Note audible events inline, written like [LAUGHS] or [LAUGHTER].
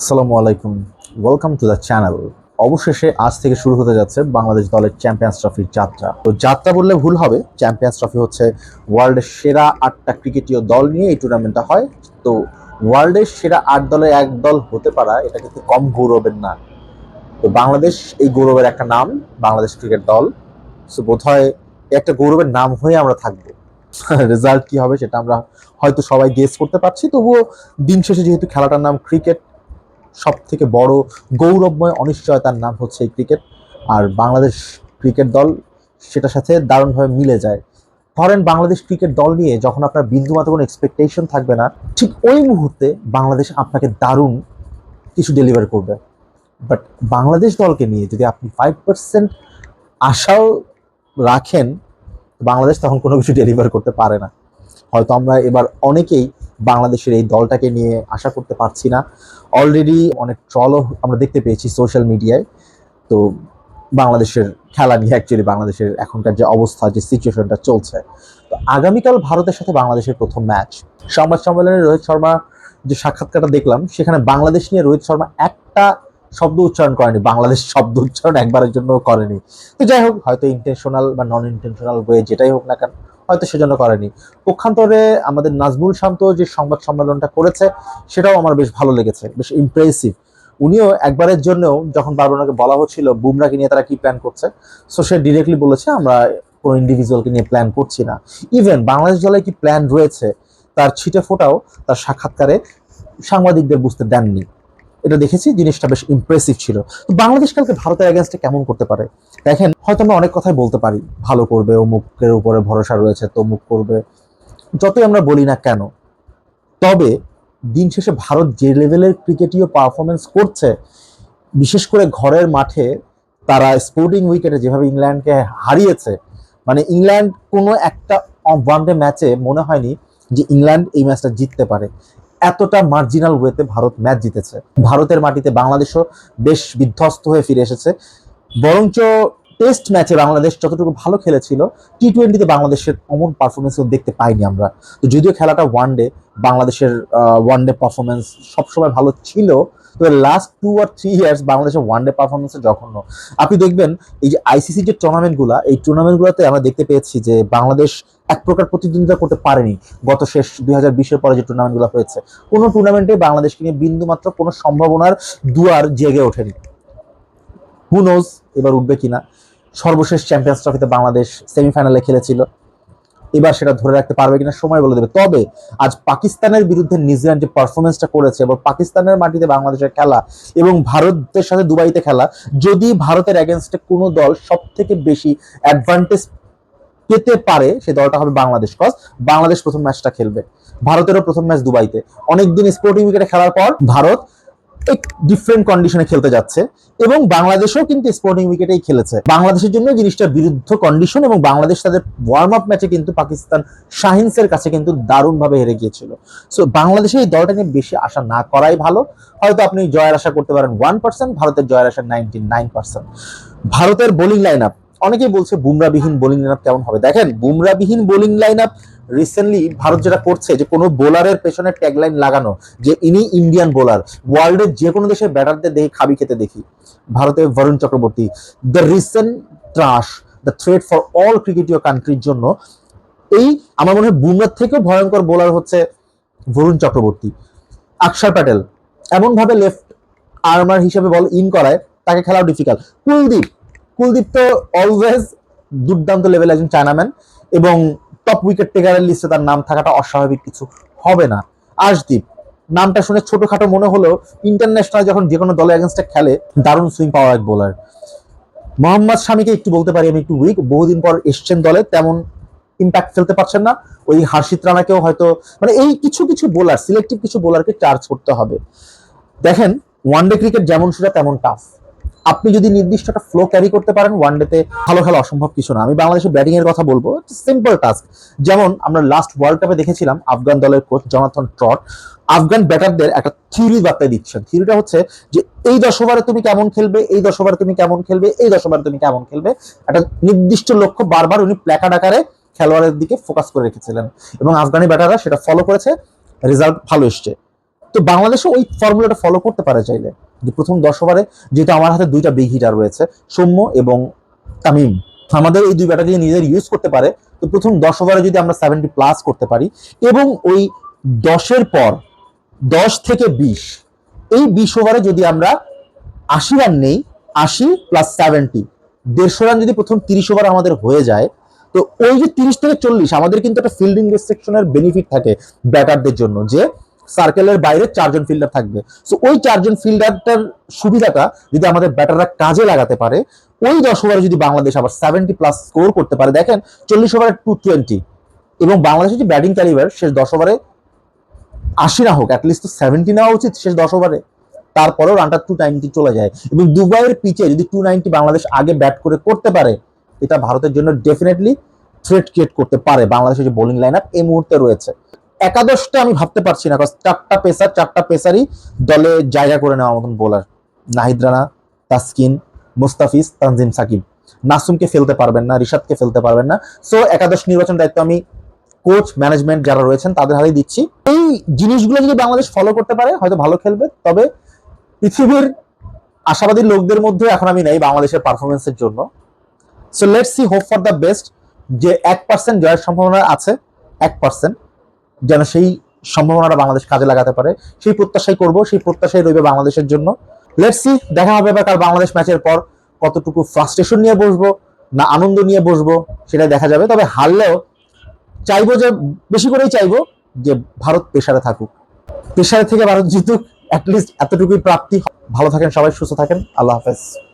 আসসালামু আলাইকুম। Welcome to the channel অবশেষে আজ থেকে শুরু হতে যাচ্ছে বাংলাদেশ দলের চ্যাম্পিয়ন্স ট্রফির যাত্রা। তো যাত্রা বললে ভুল হবে। চ্যাম্পিয়ন্স ট্রফি হচ্ছে ওয়ার্ল্ডের সেরা আটটা ক্রিকেটীয় দল নিয়ে এই টুর্নামেন্টটা হয়। তো ওয়ার্ল্ডের সেরা আট দলে এক দল হতে পারা, এটা কিন্তু কম গৌরবের না তো বাংলাদেশ এই গৌরবের একটা নাম, বাংলাদেশ ক্রিকেট দল। সো বোধহয় একটা গৌরবের নাম হয়ে আমরা থাকব। [LAUGHS] রেজাল্ট কি হবে সেটা আমরা হয়তো সবাই গেস করতে পারছি। তবুও দিন শেষে যেহেতু খেলাটার নাম ক্রিকেট সব থেকে বড় গৌরবময় অনিশ্চয়তার নাম হচ্ছে এই ক্রিকেট। আর বাংলাদেশ ক্রিকেট দল সেটার সাথে দারুণভাবে মিলে যায়। ধরেন বাংলাদেশ ক্রিকেট দল নিয়ে যখন আপনার বিন্দুমাত্র কোনো এক্সপেকটেশন থাকবে না, ঠিক ওই মুহূর্তে বাংলাদেশ আপনাকে দারুণ কিছু ডেলিভার করবে। বাট বাংলাদেশ দলকে নিয়ে যদি আপনি ফাইভ পার্সেন্ট আশাও রাখেন, বাংলাদেশ তখন কোনো কিছু ডেলিভার করতে পারে না। হয়তো আমরা এবার অনেকেই বাংলাদেশের এই দলটাকে নিয়ে আশা করতে পারছি না। অলরেডি অনেক ট্রলও আমরা দেখতে পেয়েছি সোশ্যাল মিডিয়ায় তো বাংলাদেশের খেলা নিয়ে অ্যাকচুয়ালি বাংলাদেশের এখনকার যে অবস্থা, যে সিচুয়েশনটা চলছে। তো আগামীকাল ভারতের সাথে বাংলাদেশের প্রথম ম্যাচ সংবাদ সম্মেলনে রোহিত শর্মা যে সাক্ষাৎকারটা দেখলাম, সেখানে বাংলাদেশ নিয়ে রোহিত শর্মা একটা শব্দ উচ্চারণ করেনি। বাংলাদেশ শব্দ উচ্চারণ একবারের জন্য করেনি। তো যাই হোক, হয়তো ইন্টেনশনাল বা নন ইন্টেনশনাল ওয়ে যেটাই হোক না কেন হয়তো সেজন্য করেনি। পক্ষান্তরে আমাদের নাজমুল শান্ত যে সংবাদ সম্মেলনটা করেছে, সেটাও আমার বেশ ভালো লেগেছে, বেশ ইমপ্রেসিভ উনিও একবারের জন্যও যখন বারবার বলা হচ্ছিল বুমরাকে নিয়ে তারা কি প্ল্যান করছে সো সে ডিরেক্টলি বলেছে, আমরা কোনো ইন্ডিভিজুয়ালকে নিয়ে প্ল্যান করছি না। ইভেন বাংলাদেশ দলে কি প্ল্যান রয়েছে, তার ছিটে ফোটাও তার সাক্ষাৎকারে সাংবাদিকদের বুঝতে দেননি। এটা দেখেছি, জিনিসটা বেশ ইমপ্রেসিভ ছিল। তো বাংলাদেশ কালকে ভারতের এগেনস্টে কেমন করতে পারে? দেখেন, হয়তো আমরা অনেক কথাই বলতে পারি। ভালো করবে, অমুকের উপরে ভরসা রয়েছে, তমুক করবে। যতই আমরা বলি না কেন, তবে দিন শেষে ভারত যে লেভেলের ক্রিকেটীয় পারফরমেন্স করছে, বিশেষ করে ঘরের মাঠে তারা স্পোর্টিং উইকেটে যেভাবে ইংল্যান্ডকে হারিয়েছে মানে ইংল্যান্ড কোনো একটা ওয়ান ডে ম্যাচে মনে হয়নি যে ইংল্যান্ড এই ম্যাচটা জিততে পারে। এতটা মার্জিনাল ওয়েতে ভারত ম্যাচ জিতেছে। ভারতের মাটিতে বাংলাদেশও বেশ বিধ্বস্ত হয়ে ফিরে এসেছে। বরঞ্চ টেস্ট ম্যাচে বাংলাদেশ যতটুকু ভালো খেলেছিল টি টোয়েন্টিতে বাংলাদেশের অমন পারফরমেন্সও দেখতে পাইনি আমরা। তো যদিও খেলাটা ওয়ান ডে বাংলাদেশের ওয়ান ডে পারফরমেন্স সবসময় ভালো ছিল, তবে last two or three years বাংলাদেশের ওয়ান ডে পারফরমেন্সে জঘন্য। আপনি দেখবেন, এই যে আইসিসি যে টুর্নামেন্টগুলো এই টুর্নামেন্টগুলোতে আমরা দেখতে পেয়েছি যে বাংলাদেশ এক প্রকার প্রতিদ্বন্দ্বিতা করতে পারেনি গত শেষ দুই হাজার বিশের পরে যে টুর্নামেন্টগুলো হয়েছে। কোনো টুর্নামেন্টে বাংলাদেশকে নিয়ে বিন্দুমাত্র কোনো সম্ভাবনার দুয়ার জেগে ওঠেনি। হু নোজ এবার উঠবে কিনা? সর্বশেষ চ্যাম্পিয়ন্স ট্রফিতে বাংলাদেশ সেমিফাইনালে খেলেছিল। এবার সেটা ধরে রাখতে পারবে কিনা সময় বলে দেবে। তবে আজ পাকিস্তানের বিরুদ্ধে নিউজিল্যান্ড যে পারফরমেন্সটা করেছে এবং পাকিস্তানের মাটিতে বাংলাদেশের খেলা এবং ভারতের সাথে দুবাইতে খেলা, যদি ভারতের এগেনস্টে কোনো দল সব থেকে বেশি অ্যাডভান্টেজ পেতে পারে, সে দলটা হবে বাংলাদেশ। কজ বাংলাদেশ প্রথম ম্যাচটা খেলবে। ভারতেরও প্রথম ম্যাচ দুবাইতে। অনেকদিন স্পোর্টিং উইকেটে খেলার পর ভারত ডিফারেন্ট কন্ডিশনে খেলতে যাচ্ছে এবং বাংলাদেশও কিন্তু স্পোর্টিং উইকেটেই খেলেছে। বাংলাদেশের জন্য জিনিসটা বিরুদ্ধ কন্ডিশন এবং বাংলাদেশ তাদের ওয়ার্ম আপ ম্যাচে কিন্তু পাকিস্তান শাহিনসের কাছে কিন্তু দারুণভাবে হেরে গিয়েছিল। সো বাংলাদেশে এই দলটা নিয়ে বেশি আশা না করাই ভালো। হয়তো আপনি জয়ের আশা করতে পারেন ওয়ান পার্সেন্ট ভারতের জয়ের আশা নাইনটি নাইন পার্সেন্ট ভারতের বোলিং লাইন আপ অনেকেই বলছে বুমরাবিহীন বোলিং লাইন আপ কেমন হবে? দেখেন বুমরাবিহীন bowling line up recently Bharat যেটা করছে যে কোনো বোলারের পেছনে ট্যাগলাইন লাগানো, যে ইনি ইন্ডিয়ান বোলার ওয়ার্ল্ডের যে কোনো দেশের ব্যাটারদের দেখি, খাবি খেতে দেখি। ভারতে Varun Chakravarthy the recent trash the thread for all ক্রিকেটীয় কান্ট্রির জন্য, এই আমার মনে হয় বুমরার থেকেও ভয়ঙ্কর বোলার হচ্ছে বরুণ চক্রবর্তী আকসার প্যাটেল এমনভাবে লেফট আর্মার হিসেবে বল ইন করায়, তাকে খেলাও ডিফিকাল্ট কুলদীপ কুলদীপ তো অলওয়েজ দুর্দান্ত লেভেল একজন চায়নাম্যান এবং টপ উইকেট টেকারের লিস্টে তার নাম থাকাটা অস্বাভাবিক কিছু হবে না। আশদীপ, নামটা শুনে ছোটখাটো মনে হলেও ইন্টারন্যাশনাল যখন যে কোনো দলের এগেনস্টে খেলে, দারুণ সুইং পাওয়ার এক বোলার মোহাম্মদ স্বামীকে একটু বলতে পারি আমি একটু উইক বহুদিন পর এসছেন দলে, তেমন ইম্প্যাক্ট ফেলতে পারছেন না। ওই হার্ষিত রানাকেও হয়তো মানে এই কিছু কিছু বোলার সিলেক্টিভ কিছু বোলারকে চার্জ করতে হবে। দেখেন ওয়ানডে ক্রিকেট যেমন সেটা তেমন টাফ আপনি যদি নির্দিষ্ট একটা ফ্লো ক্যারি করতে পারেন ওয়ানডেতে ভালো খেলা অসম্ভব কিছু না। আমি বাংলাদেশের ব্যাটিং এর কথা বলব সিম্পল টাস্ক যেমন আমরা লাস্ট ওয়ার্ল্ড কাপে দেখেছিলাম, আফগান দলের কোচ জনাথন ট্রট আফগান ব্যাটারদের একটা থিওরি বার্তায় দিচ্ছেন। থিওরিটা হচ্ছে যে, এই দশ ওভারে তুমি কেমন খেলবে, এই দশ ওভারে তুমি কেমন খেলবে, এই দশ ওভারে তুমি কেমন খেলবে, একটা নির্দিষ্ট লক্ষ্য বারবার উনি প্ল্যাকার্ড আকারে খেলোয়াড়ের দিকে ফোকাস করে রেখেছিলেন। এবং আফগানি ব্যাটাররা সেটা ফলো করেছে রেজাল্ট ভালো এসছে। তো বাংলাদেশও ওই ফর্মুলাটা ফলো করতে পারে চাইলে। প্রথম দশ ওভারে যেহেতু আমার হাতে দুইটা বিগ হিটার রয়েছে, সৌম্য এবং তামিম। আমাদের এই দুই ব্যাটার যদি নিজেদের ইউজ করতে পারে। তো প্রথম দশ ওভারে যদি আমরা সেভেন্টি প্লাস করতে পারি এবং ওই দশের পর দশ থেকে বিশ, এই বিশ ওভারে যদি আমরা আশি রান নেই, আশি প্লাস সেভেন্টি দেড়শো রান যদি প্রথম তিরিশ ওভার আমাদের হয়ে যায়, তো ওই যে তিরিশ থেকে চল্লিশ, আমাদের কিন্তু একটা ফিল্ডিং রেস্ট্রিকশনের বেনিফিট থাকে ব্যাটারদের জন্য যে সার্কেলের বাইরে চারজন ফিল্ডার থাকবে। সো ওই চারজন ফিল্ডারটার সুবিধাটা যদি আমাদের ব্যাটাররা কাজে লাগাতে পারে, ওই দশ ওভারে যদি বাংলাদেশ আবার সেভেন্টি প্লাস স্কোর করতে পারে, দেখেন চল্লিশ ওভারে টু টোয়েন্টি এবং বাংলাদেশের যে ব্যাটিং ক্যালিবার শেষ দশ ওভারে আশি না হোক অ্যাটলিস্ট তো সেভেন্টি নেওয়া উচিত শেষ দশ ওভারে তারপরেও রানটা টু নাইনটি চলে যায়। এবং দুবাইয়ের পিচে যদি টু নাইনটি বাংলাদেশ আগে ব্যাট করে করতে পারে, এটা ভারতের জন্য ডেফিনেটলি থ্রেট ক্রিয়েট করতে পারে বাংলাদেশের যে বোলিং লাইন আপ এই মুহূর্তে রয়েছে। একাদশটা আমি ভাবতে পারছি না চারটা পেসার, চারটা পেসারই দলে জায়গা করে নেওয়ার মতন বোলার নাহিদ রানা, তাসকিন, মুস্তাফিজ, তানজিম সাকিব। নাসুমকে ফেলতে পারবেন না, রিশাদকে ফেলতে পারবেন না। সো একাদশ নির্বাচন দায়িত্ব আমি কোচ ম্যানেজমেন্ট যারা রয়েছেন তাদের হাতে দিচ্ছি। এই জিনিসগুলো যদি বাংলাদেশ ফলো করতে পারে, হয়তো ভালো খেলবে। তবে পৃথিবীর আশাবাদী লোকদের মধ্যে এখন আমি নেই বাংলাদেশের পারফরমেন্সের জন্য। So let's see hope for the best যে এক পার্সেন্ট জয়ের সম্ভাবনা আছে, এক পার্সেন্ট যেন সেই সম্ভাবনাটা বাংলাদেশ কাজে লাগাতে পারে। সেই প্রত্যাশাই করব, সেই প্রত্যাশাই রইবে বাংলাদেশের জন্য। লেটস সি দেখা হবে এবার কাল বাংলাদেশ ম্যাচের পর। কতটুকু ফ্রাস্ট্রেশন নিয়ে বসবো, না আনন্দ নিয়ে বসবো সেটা দেখা যাবে। তবে হারলেও চাইব যে, বেশি করেই চাইব যে ভারত পেশারে থাকুক। পেশারে থেকে ভারত জিতুক অ্যাটলিস্ট এতটুকুই প্রাপ্তি। ভালো থাকেন সবাই, সুস্থ থাকেন। আল্লাহ হাফেজ।